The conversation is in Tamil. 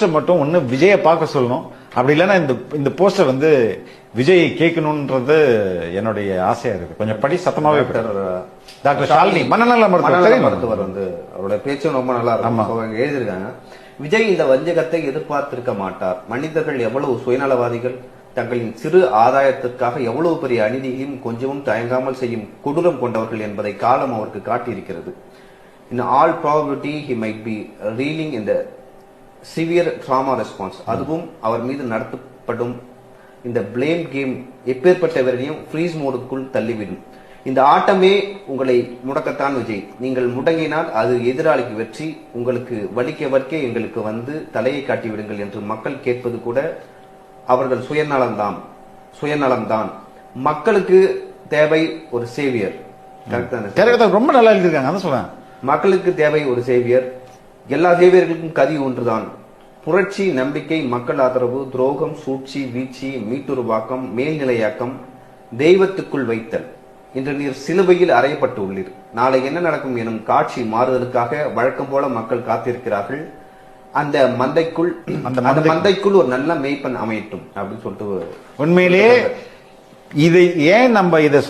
போஸ்டர் மட்டும் ஒண்ணு விஜயை பார்க்க சொல்லணும் அப்படி இல்லைன்னா இந்த இந்த போஸ்டர் வந்து விஜயை கேட்கணும்ன்றது என்னுடைய ஆசையா இருக்கு கொஞ்சம் படி சத்தமாவே. டாக்டர் ஷாலினி மனநல மருத்துவர்? மருத்துவர் வந்து அவரோட பேச்சும் ரொம்ப நல்லா. இருக்கும் எழுதியிருக்காங்க விஜய் இந்த வஞ்சகத்தை எதிர்பார்த்திருக்க மாட்டார் மனிதர்கள் எவ்வளவு சுயநலவாதிகள் தங்களின் சிறு ஆதாயத்திற்காக எவ்வளவு பெரிய அநீதியையும் கொஞ்சமும் தயங்காமல் செய்யும் கொடூரம் கொண்டவர்கள் என்பதை காலம் அவருக்கு காட்டியிருக்கிறது in all probability he might be reeling இந்த சிவியர் ட்ராமா ரெஸ்பான்ஸ் அதுவும் அவர் மீது நடத்தப்படும் இந்த பிளேம் கேம் எப்பேற்பட்டவரையும் ஃப்ரீஸ் மோடுக்குள் தள்ளிவிடும். இந்த ஆட்டமே உங்களை முடக்கத்தான் விஜய். நீங்கள் முடங்கினால் அது எதிராளிக்கு வெற்றி. உங்களுக்கு வலிக்க வலிக்க எங்களுக்கு வந்து தலையை காட்டி விடுங்கள் என்று மக்கள் கேட்பது கூட அவர்கள் சுயநலம்தான். சுயநலம்தான். மக்களுக்கு தேவை ஒரு சேவியர் ரொம்ப நல்லா எழுதியிருக்காங்க அதான் சொல்றேன். மக்களுக்கு தேவை ஒரு சேவியர் எல்லா சேவியர்களுக்கும் கதி ஒன்றுதான். புரட்சி நம்பிக்கை மக்கள் ஆதரவு துரோகம் சூழ்ச்சி வீழ்ச்சி மீட்டுருவாக்கம் மேல்நிலையாக்கம் தெய்வத்துக்குள் வைத்தல். இன்று நீர் சிலுவையில் அறையப்பட்டு உள்ளீர். நாளை என்ன நடக்கும் எனும் காட்சி மாறுதலுக்காக வழக்கம் போல மக்கள் காத்திருக்கிறார்கள். அந்த மந்தைக்குள் அந்த அந்த மந்தை- மந்தைக்குள் ஒரு நல்ல மேய்ப்பன் அமையட்டும் அப்படின்னு சொல்லிட்டு உண்மையிலேயே இதை ஏன் நம்ம இதை